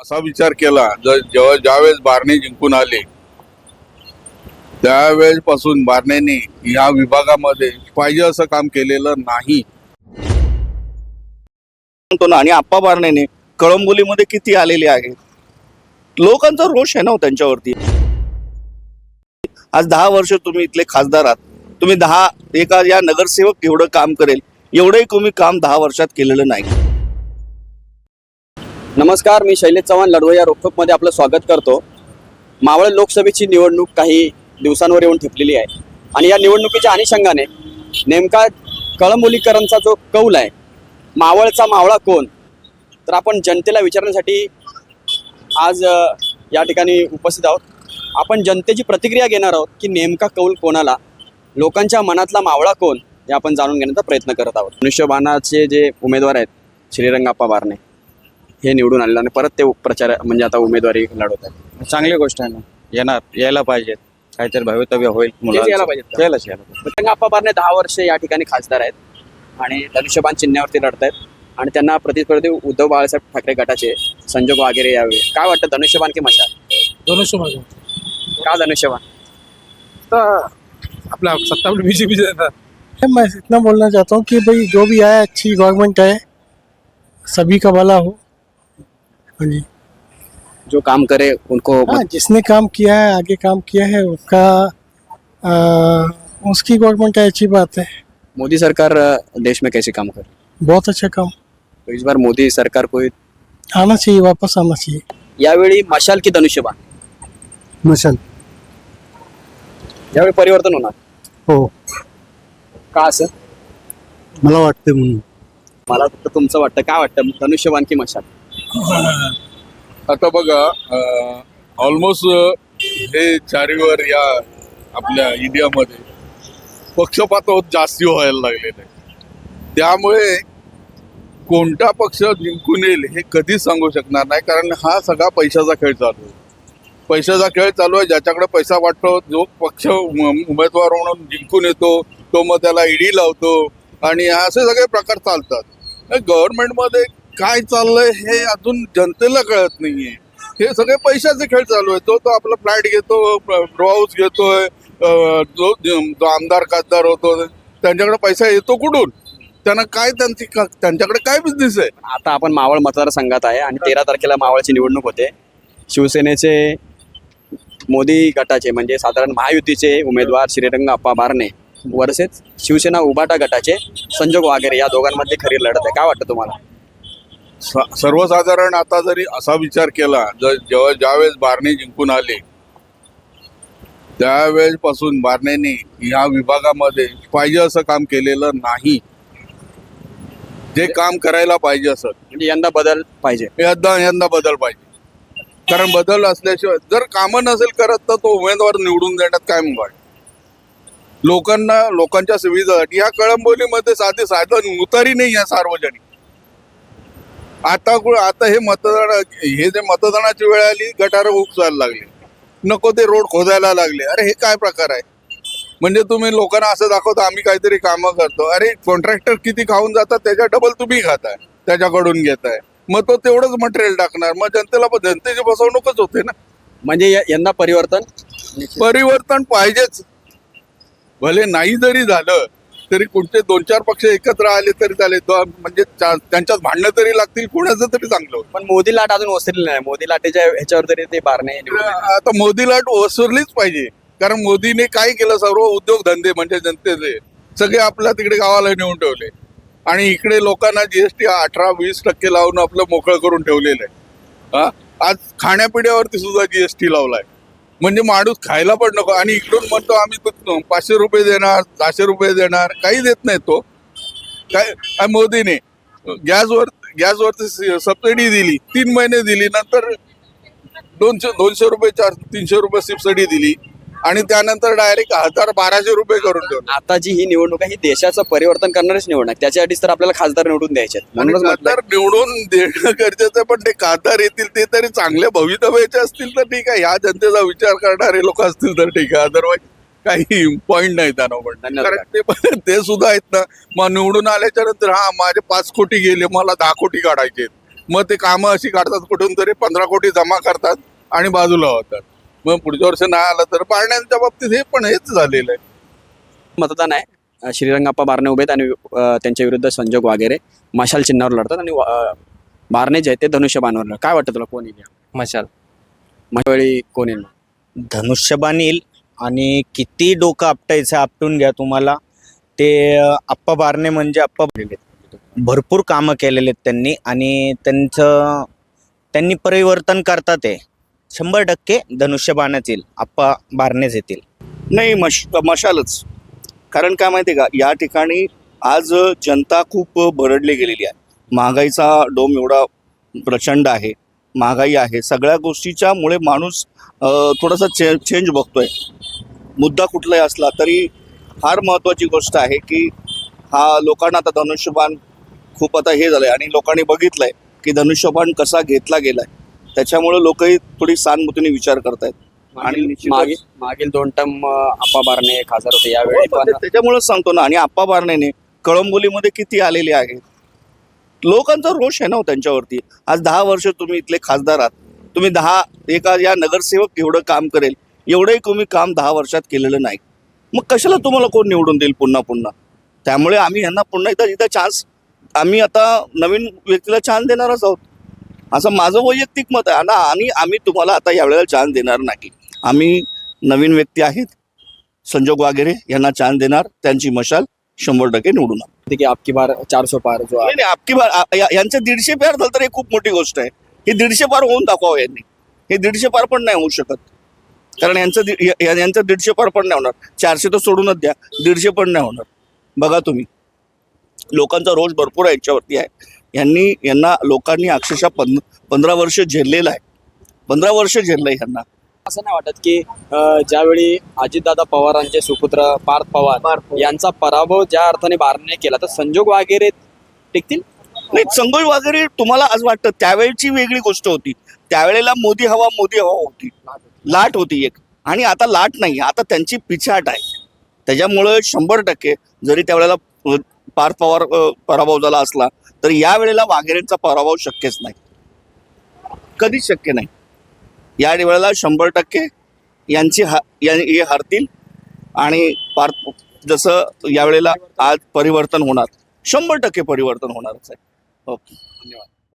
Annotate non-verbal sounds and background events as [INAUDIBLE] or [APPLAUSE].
असा विचार केला जर जेव्हा ज्यावेळेस बारणे जिंकून आले त्यावेळेसपासून बारणेने या विभागामध्ये पाहिजे असं काम केलेलं नाही. म्हणतो ना आणि आप्पा बारणेने कळंबोलीमध्ये किती आलेले आहे लोकांचा रोष आहे ना हो त्यांच्यावरती. आज दहा वर्ष तुम्ही इथले खासदार आहात. तुम्ही दहा एका या नगरसेवक एवढं काम करेल एवढंही तुम्ही काम दहा वर्षात केलेलं नाही. नमस्कार मी शैलेश चव्हाण लढवय या रोखोकमध्ये आपलं स्वागत करतो. मावळ लोकसभेची निवडणूक काही दिवसांवर येऊन ठेपलेली आहे. आणि या निवडणुकीच्या अनुषंगाने नेमका कळंबोलीकरांचा जो कौल आहे मावळचा मावळा कोण? तर आपण जनतेला विचारण्यासाठी आज या ठिकाणी उपस्थित आहोत. आपण जनतेची प्रतिक्रिया घेणार आहोत की नेमका कौल कोणाला? लोकांच्या मनातला मावळा कोण? हे आपण जाणून घेण्याचा प्रयत्न करत आहोत. मनुष्यबाणाचे जे उमेदवार आहेत श्रीरंगाप्पा बारणे. हे निवडून आलेलं आणि परत ते प्रचार म्हणजे आता उमेदवारी लढवत आहेत चांगली गोष्ट आहे ना. येणार यायला पाहिजेत काहीतरी भवितव्य होईल मुलांचं. यायला पाहिजेत का? यायलाच यायला पाहिजे. बारणे दहा वर्ष या ठिकाणी खासदार आहेत आणि धनुष्यबाण चिन्हावरती लढत आहेत आणि त्यांना प्रतिस्पर्धी उद्धव बाळासाहेब ठाकरे गटाचे संजोग वगैरे यावे. काय वाटतं धनुष्यबाण की मशाल? मांगो का धनुष्यबाण? तो अपना सत्ता में बीजेपी देता मैं इतना बोलना चाहता हूँ कि भाई जो भी आए अच्छी गवर्नमेंट है सभी का भला हो। हाँ जी। जो काम करे उनको हाँ जिसने काम किया है आगे काम किया है उसका आ, उसकी गवर्नमेंट है अच्छी बात है। मोदी सरकार देश में कैसे काम करे? बहुत अच्छा काम। तो इस बार मोदी सरकार को आना चाहिए वापस आना चाहिए। यावेळी मशाल की धनुष्यबाण? मशाल। यावेळी परिवर्तन होणार. हो. का असं? मला वाटते म्हणून. मला फक्त तुमचं वाटतं. काय वाटतं? धनुष्यबाण की मशाल? [LAUGHS] आता बघा ऑलमोस्ट हे चारीवर या आपल्या इंडियामध्ये पक्षपात होत जास्ती व्हायला लागलेले आहे त्यामुळे कोणता पक्ष जिंकून येईल हे कधीच सांगू शकणार नाही कारण हा सगळा पैशाचा खेळ चालू आहे. पैशाचा खेळ चालू आहे ज्याच्याकडे पैसा वाटतो जो पक्ष उम- उमेदवार म्हणून जिंकून येतो तो मग त्याला ईडी लावतो आणि असे सगळे प्रकार चालतात. गव्हर्नमेंटमध्ये काय चाललंय हे अजून जनतेला कळत नाहीये. हे सगळे पैशाचे खेळ चालू आहे तो तो आपला फ्लॅट घेतो हाऊस घेतोय जो जो आमदार खासदार होतो त्यांच्याकडे पैसा येतो कुठून? त्यांना काय त्यांची त्यांच्याकडे काय बिझनेस आहे? आता आपण मावळ मतदारसंघात आहे आणि तेरा तारखेला मावळची निवडणूक होते. शिवसेनेचे मोदी गटाचे म्हणजे साधारण महायुतीचे उमेदवार श्रीरंग अप्पा बारणे वर्सेस शिवसेना उबाटा गटाचे संजोग वागेरे या दोघांमध्ये खरी लढत आहे. काय वाटतं तुम्हाला? सर्वसाधारण आता जरी असा विचार केला ज- जेव्हा ज्यावेळेस बारणे जिंकून आले त्यावेळेसपासून बारणेने या विभागामध्ये पाहिजे असं काम केलेलं नाही. जे काम करायला पाहिजे असं. म्हणजे यंदा बदल पाहिजे. यंदा यंदा बदल पाहिजे. कारण बदल असल्याशिवाय जर कामं नसेल करत तर तो उमेदवार निवडून देण्यात काय मग आहे? लोकांना लोकांच्या सुविधासाठी ह्या कळंबोलीमध्ये साधे साधन उतारी नाही आहे सार्वजनिक. आता आता हे मतदान हे जे मतदानाची वेळ आली गटार उपसायला लागले. नको ते रोड खोदायला लागले. अरे हे काय प्रकार आहे? म्हणजे तुम्ही लोकांना असं दाखवता आम्ही काहीतरी कामं करतो. अरे कॉन्ट्रॅक्टर किती खाऊन जातात त्याच्या डबल तुम्ही खाताय त्याच्याकडून घेताय. मग तो तेवढंच मटेरियल टाकणार. मग जनतेला पण जनतेची फसवणूकच होते ना. म्हणजे य- यंदा परिवर्तन? परिवर्तन पाहिजेच. भले नाही जरी झालं तरी कोणते दोन चार पक्ष एकत्र आले तरी चालेल. म्हणजे त्यांच्यात भांडणं तरी लागतील कोणाचं तरी चांगलं होईल. पण मोदी लाट अजून ओसरली नाही. मोदी लाटेच्या ह्याच्यावर तरी ते निवडून येतील. आता मोदी लाट ओसरलीच पाहिजे. कारण मोदीने काय केलं सर्व उद्योगधंदे म्हणजे जनतेचे सगळे आपल्या तिकडे गावाला नेऊन ठेवले. आणि इकडे लोकांना जीएसटी अठरा वीस टक्के लावून आपलं मोकळं करून ठेवलेलं आहे. हा आज खाण्यापिण्यावरती सुद्धा जीएसटी लावलाय. म्हणजे माणूस खायला पण नको. आणि इकडून म्हणतो आम्ही पाचशे रुपये देणार दहाशे रुपये देणार काही देत नाही तो. काय मोदीने गॅसवर गॅसवरती सबसिडी दिली तीन महिने दिली नंतर दोनशे दोनशे रुपये चार तीनशे रुपये सबसिडी दिली. आणि त्यानंतर डायरेक्ट हजार बाराशे रुपये करून ठेवले आताची ही निवडणूक आहे ही देशाचं परिवर्तन करणारीच निवडणूक आहे. त्याच्यासाठीच तर आपल्याला खासदार निवडून द्यायचे आहेत. आणि म्हणूनच म्हटलं खासदार निवडून देणं गरजेचं आहे, पण ते खासदार येतील ते तरी चांगल्या भवितव्याचे असतील तर ठीक आहे ह्या जनतेचा विचार करणारे लोक असतील तर ठीक आहे अदरवाईज काही पॉइंट नाही त्यांना पण धन्यवाद. कारण ते पण- ते सुद्धा आहेत ना मग निवडून आल्याच्यानंतर हा माझे पाच कोटी गेले मला दहा कोटी काढायचे आहेत. मग ते कामं अशी काढतात कुठून तरी पंधरा कोटी जमा करतात आणि बाजूला होतात मग पुढच्या वर्षी नाही आलं तर पाळण्यांच्या बाबतीत हे पण हेच झालेलं आहे. मतदान आहे. श्रीरंगाप्पा बारणे उभे आहेत आणि अ, त्यांच्या विरुद्ध संजोग वगैरे मशाल चिन्हावर लढतात आणि अ, बारणे जे आहेत ते धनुष्यबाणवर लढतात. काय वाटतं तुला कोण येईल मशाल. वेळी कोण येईल? धनुष्यबाण येईल आणि किती डोकं आपटायचं आपटून घ्या तुम्हाला. ते अं, आप्पा बारणे म्हणजे आप्पा भरपूर कामं केलेले आहेत त्यांनी आणि त्यांचं त्यांनी परिवर्तन करतात ते शंभर टक्के धनुष्यबाणच येईल आप्पा बारणेच येतील. नाही मश मशालच. कारण काय माहिती का या ठिकाणी आज जनता खूप भरडली गेलेली आहे. महागाईचा डोम एवढा प्रचंड आहे महागाई आहे. सगळ्या गोष्टीच्या मुळे माणूस थोडासा चे चेंज बघतोय. मुद्दा कुठलाही असला तरी फार महत्त्वाची गोष्ट आहे की हा लोकांना आता धनुष्यबाण खूप आता हे झालंय आणि लोकांनी बघितलंय की धनुष्यबाण कसा घेतला गेलाय. त्याच्यामुळे लोकही थोडी सानमुतीने विचार करतायत. आणि मागे मागील दोन टर्म आप्पा बारणे खासदार होते यावेळी पण त्याच्यामुळेच सांगतो ना आणि आप्पा बारणेने कळंबोलीमध्ये किती आलेले आहेत लोकांचा रोष आहे ना हो त्यांच्यावरती. आज दहा वर्ष तुम्ही इथले खासदार आहात. तुम्ही दहा एका या नगरसेवक एवढं काम करेल. एवढंही तुम्ही काम दहा वर्षात केलेलं नाही. मग कशाला तुम्हाला कोण निवडून देईल पुन्हा पुन्हा? त्यामुळे आम्ही यांना पुन्हा एकदा इथं चान्स आम्ही आता नवीन व्यक्तीला चान्स देणारच आहोत. असं माझं वैयक्तिक मत आहे. ना आणि आम्ही तुम्हाला आता यावेळेला चान्स देणार नाही. आम्ही नवीन व्यक्ती आहेत. संजोग वगैरे यांना चान्स देणार. त्यांची मशाल शंभर टक्के निवडून. की आपकी बार चारशे पार जो नाही नाही आपकी बार यांचे दीडशे पार झालं तर हे खूप मोठी गोष्ट आहे. हे दीडशे पार होऊन दाखवावं यांनी. हे दीडशे पार पण नाही होऊ शकत. कारण यांचं यांचं दीडशे पार पण नाही होणार. चारशे तर सोडूनच द्या. दीडशे पण नाही होणार. बघा तुम्ही. लोकांचा रोष भरपूर आहे याच्यावरती आहे. यांनी यांना लोकांनी अक्षरशः पंध पंधरा वर्ष झेललेलं आहे. पंधरा वर्ष झेललंय यांना. असं नाही वाटत की अ, ज्यावेळी अजितदादा पवारांचे सुपुत्र पार्थ पवार यांचा पराभव ज्या अर्थाने बारणे केला तर संजोग वगैरे टिकतील? नाही संगोज वगैरे तुम्हाला आज वाटतं त्यावेळची वेगळी गोष्ट होती. त्यावेळेला मोदी हवा मोदी हवा होती. लाट होती एक. आणि आता लाट नाही आता त्यांची पिछाट आहे. त्याच्यामुळं शंभर टक्के जरी त्यावेळेला पार्थ पवार पराभव झाला असला तर या वेळेला वाघेरेंचा पराभव शक्यच नाही. कधीच शक्य नाही. या वेळेला शंभर टक्के यांची हा या- हे हरतील आणि पार्थ जसं यावेळेला आज परिवर्तन होणार शंभर टक्के परिवर्तन होणारच आहे. ओके. धन्यवाद.